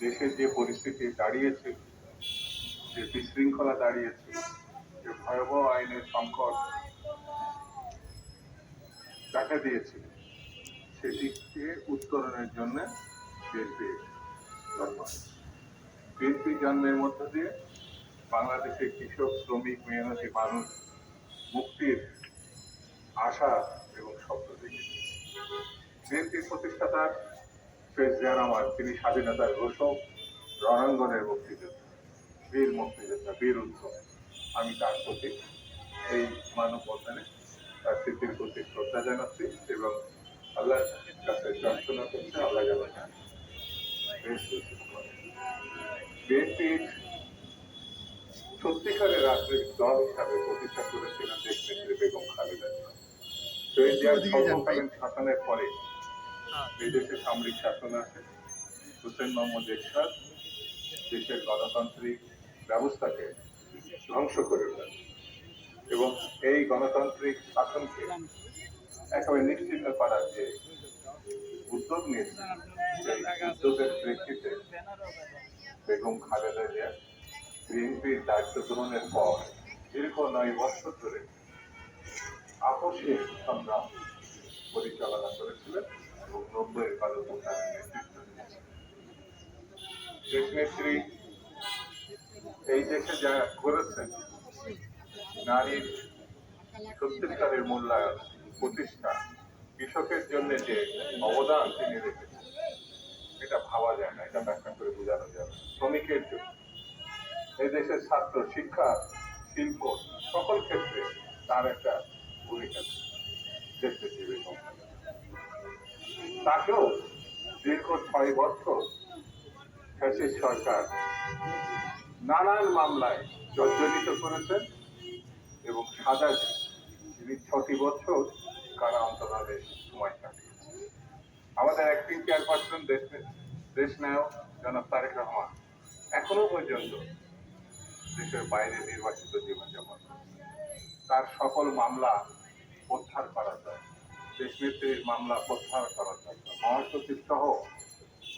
দেশের যে পরিস্থিতি দাঁড়িয়েছে, যে বিশৃঙ্খলা দাঁড়িয়েছে, যে ভয়াবহ আইনের সংকট দেখা দিয়েছে সেটিকে উত্তরণের জন্য বিএনপি জন্ম বিএনপি জন্মের মধ্য দিয়ে বাংলাদেশের কৃষক, শ্রমিক, মেহনতি মানুষ মুক্তির আশা এবং স্বপ্ন দেখেছে। বিএনপির প্রতিষ্ঠাতা শেখ জিয়া রহমান তিনি স্বাধীনতার ঘোষক রণাঙ্গনের মুক্তিযোদ্ধা বীর মুক্তিযোদ্ধা বীর উত্তম আমি তার প্রতি এই মানববন্ধনে তার স্মৃতির প্রতি শ্রদ্ধা জানাচ্ছি এবং আল্লাহর কাছে প্রার্থনা করছি আল্লাহ করে। বিএনপির সত্যিকারের রাজনৈতিক দল হিসাবে প্রতিষ্ঠা করেছিলেন দেশ নেত্রী বেগম খালেদা জিয়া। স্বল্পকালীন শাসনের পরে এই দেশে সামরিক শাসন আছে। হুসেন মোহাম্মদ এরশাদ দেশের গণতান্ত্রিক ব্যবস্থাকে ধ্বংস করে দেন এবং এই গণতান্ত্রিক শাসনকে একেবারে নিশ্চিত করার যে উদ্যোগ নিয়েছে, সেই উদ্যোগের প্রেক্ষিতে বেগম খালেদা জিয়া বিএনপির দায়িত্ব গ্রহণের পর দীর্ঘ নয় বছর ধরে আপসীন সংগ্রাম পরিচালনা করেছিলেন। দেশনেত্রী এই দেশে যা করেছেন নারীর সত্যিকারের মূল্যায়ন প্রতিষ্ঠা কৃষকের জন্য যে অবদান তিনি রেখেছেন এটা ভাবা যায় না এটা ব্যাখ্যা করে বোঝানো যাবে শ্রমিকের জন্য এই দেশের ছাত্র শিক্ষা শিল্প সকল ক্ষেত্রে তার একটা ভূমিকা দেখতে দিবে তাকেও দীর্ঘ ছয় বছর ফ্যাসিস্ট সরকার নানান মামলায় জর্জরিত করেছেন এবং সাজা তিনি ছটি বছর কারা অন্তরালে সময় কাটিয়েছেন। আমাদের অ্যাক্টিং চেয়ারপারসন দেশ দেশ নায়ক জনাব তারেক রহমান এখনও পর্যন্ত দেশের বাইরে নির্বাচিত জীবনযাপন। তার সকল মামলা প্রত্যাহার করা যায়। দেশনেত্রীর মামলা প্রত্যাহার করা যায় মহাসচিব সহ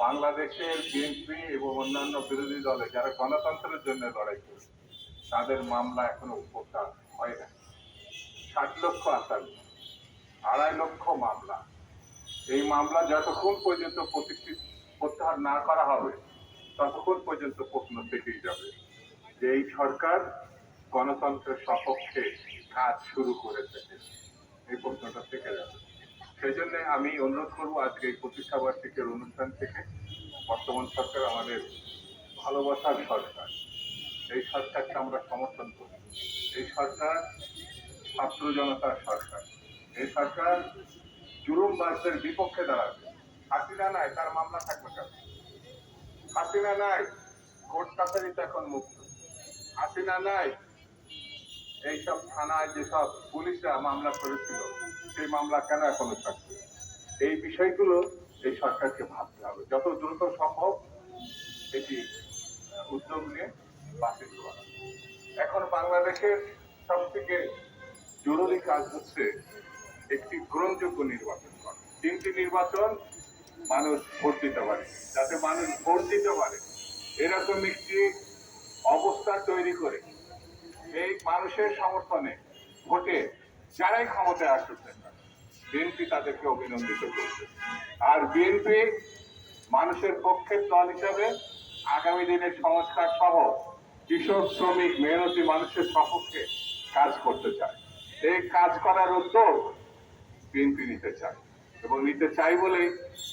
বাংলাদেশের বিএনপি এবং অন্যান্য বিরোধী দলে যারা গণতন্ত্রের জন্য লড়াই করে তাদের মামলা এখনও প্রত্যাহার হয় না। ষাট লক্ষ আসামি, আড়াই লক্ষ মামলা। এই মামলা যতক্ষণ পর্যন্ত প্রতিষ্ঠিত প্রত্যাহার না করা হবে, ততক্ষণ পর্যন্ত প্রশ্ন থেকেই যাবে যে এই সরকার গণতন্ত্রের সপক্ষে কাজ শুরু করে থেকে এই প্রশ্নটা থেকে যাবে। সেই জন্য আমি অনুরোধ করব আজকে এই প্রতিষ্ঠা বার্ষিকের অনুষ্ঠান থেকে। বর্তমান সরকার আমাদের ভালোবাসার সরকার। এই সরকারকে আমরা সমর্থন করি। এই সরকার ছাত্র জনতার সরকার। এই সরকার জুলুমবাজদের বিপক্ষে দাঁড়াবে। হাসিনা নাই, তার মামলা থাকবে কেন? হাসিনা নাই, কোর্ট কাছারিতে এখন মুক্ত। হাসিনা নাই, এইসব থানায় যেসব পুলিশরা মামলা করেছিল সেই মামলা কেন এখনও থাকবে? এই বিষয়গুলো এই সরকারকে ভাবতে হবে। যত দ্রুত সম্ভব এটি উদ্যোগ নিয়ে বাতিল করা। এখন বাংলাদেশের সব থেকে জরুরি কাজ হচ্ছে একটি গ্রহণযোগ্য নির্বাচন করা। তিনটি নির্বাচন মানুষ ভোট দিতে পারে, যাতে মানুষ ভোট দিতে পারে। এরকম একটি অবস্থা তৈরি করে এই মানুষের সমর্থনে ভোটে যারাই ক্ষমতায় আসুক বিএনপি তাদেরকে অভিনন্দিত করছে আর বিএনপি মানুষের পক্ষের দল হিসাবে আগামী দিনের সংস্কার সহ কৃষক, শ্রমিক, মেহনতি মানুষের সপক্ষে কাজ করতে চায়। এই কাজ করার উদ্যোগ বিএনপি নিতে চায় এবং নিতে চাই বলেই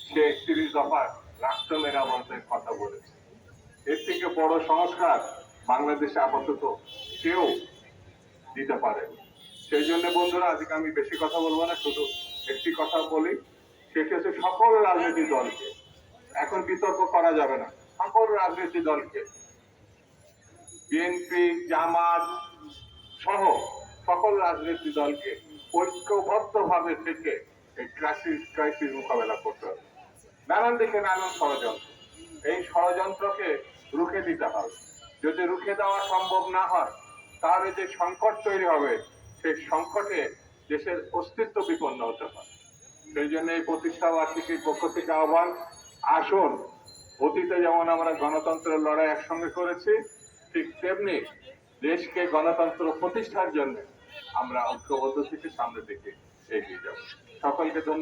সে একত্রিশ দফার রাষ্ট্র মেরামতের কথা বলেছে। এর থেকে বড় সংস্কার বাংলাদেশে আপাতত কেউ দিতে পারে সেই জন্য বন্ধুরা, আজকে আমি বেশি কথা বলব না, শুধু একটি কথা বলি। সেটি হচ্ছে সকল রাজনৈতিক দলকে। এখন বিতর্ক করা যাবে না। সকল রাজনৈতিক দলকে। বিএনপি, জামাত সহ সকল রাজনৈতিক দলকে ঐক্যবদ্ধ ভাবে থেকে এই ক্রাইসিস ক্রাইসিস মোকাবেলা করতে হবে। নানান দিকে নানান ষড়যন্ত্র। এই ষড়যন্ত্রকে রুখে দিতে হবে। যদি রুখে দেওয়া সম্ভব না হয়, তাহলে যে সংকট তৈরি হবে সেই সংকটে দেশের অস্তিত্ব বিপন্ন হতে পারে। সেই জন্য এই প্রতিষ্ঠা বার্ষিকীর পক্ষ থেকে আহ্বান, আসুন, অতীতে যেমন আমরা গণতন্ত্রের লড়াই একসঙ্গে করেছি, ঠিক তেমনি দেশকে গণতন্ত্র প্রতিষ্ঠার জন্য আমরা ঐক্যবদ্ধ থেকে সামনের দিকে এগিয়ে যাব। সকলকে ধন্যবাদ।